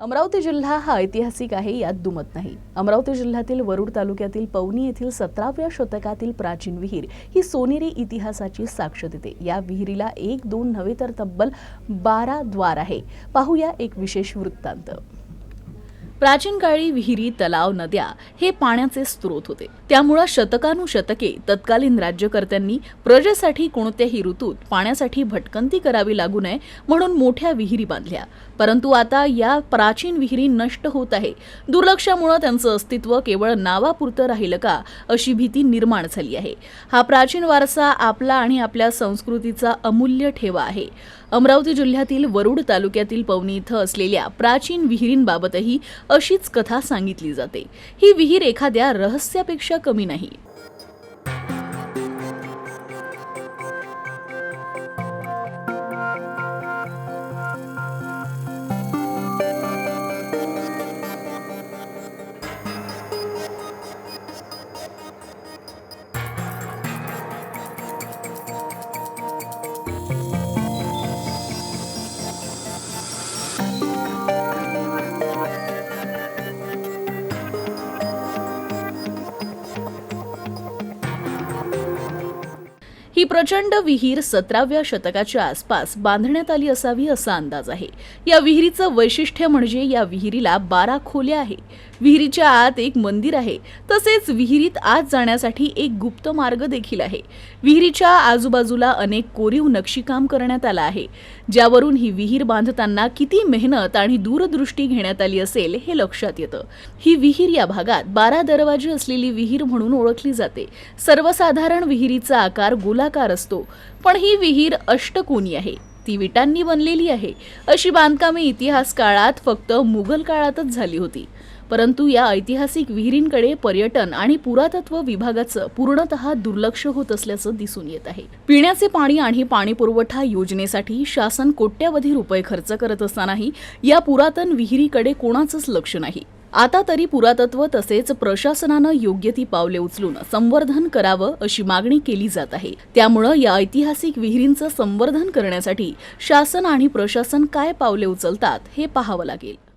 अमरावती जिल्हा हा ऐतिहासिक आहे यात दुमत नाही. अमरावती जिल्ह्यातील वरुड तालुक्यातील पवनी येथील सतराव्या शतकातील प्राचीन विहीर ही सोनेरी इतिहासाची साक्ष देते. या विहिरीला एक दोन नव्हे तर तब्बल बारा द्वार आहे. पाहूया एक विशेष वृत्तांत. प्राचीन काळी विहिरी तलाव नद्या हे पाण्याचे स्रोत होते. त्यामुळं शतकानुशतके तत्कालीन राज्यकर्त्यांनी प्रजेसाठी कोणत्याही ऋतूत पाण्यासाठी भटकंती करावी लागू नये म्हणून मोठ्या विहिरी बांधल्या. परंतु आता या प्राचीन विहिरी नष्ट होत आहे. दुर्लक्षामुळं त्यांचं अस्तित्व केवळ नावापुरतं राहिलं का अशी भीती निर्माण झाली आहे. हा प्राचीन वारसा आपला आणि आपल्या संस्कृतीचा अमूल्य ठेवा आहे. अमरावती जिल्ह्यातील वरुड तालुक्यातील पवनी इथं असलेल्या प्राचीन विहिरींबाबतही अशीच कथा सांगितली जाते. ही विहीर एखाद्या रहस्यापेक्षा कमी नाही. ही प्रचंड विहीर सतराव्या शतकाच्या आसपास बांधण्यात आली असावी असा अंदाज आहे. या विहिरीचं वैशिष्ट्य म्हणजे या विहिरीला बारा खोल्या आहे विहिरीच्या आत एक मंदिर आहे. तसेच विहिरीत आत जाण्यासाठी एक गुप्त मार्ग देखील आहे. विहिरीच्या आजूबाजूला अनेक कोरीव नक्षीकाम करण्यात आलं आहे. ज्यावरून ही विहीर बांधताना किती मेहनत आणि दूरदृष्टी घेण्यात आली असेल हे लक्षात येतं. ही विहीर या भागात बारा दरवाजे असलेली विहीर म्हणून ओळखली जाते. सर्वसाधारण विहिरीचा आकार गोलाकार असतो. पण ही विहीर अष्टकोनी आहे. ती विटांनी बनलेली आहे. अशी बांधकामे इतिहास काळात फक्त मुघल काळातच झाली होती. परंतु या ऐतिहासिक विहिरींकडे पर्यटन आणि पुरातत्व विभागाचं पूर्णतः दुर्लक्ष होत असल्याचं दिसून येत आहे. पिण्याचे पाणी आणि पाणी पुरवठा योजनेसाठी शासन कोट्यावधी रुपये खर्च करत असतानाही या पुरातन विहिरीकडे कोणाचंच लक्ष नाही. आता तरी पुरातत्व तसेच प्रशासनानं योग्य ती पावले उचलून संवर्धन करावं अशी मागणी केली जात आहे. त्यामुळं या ऐतिहासिक विहिरींचं संवर्धन करण्यासाठी शासन आणि प्रशासन काय पावले उचलतात हे पाहावं लागेल.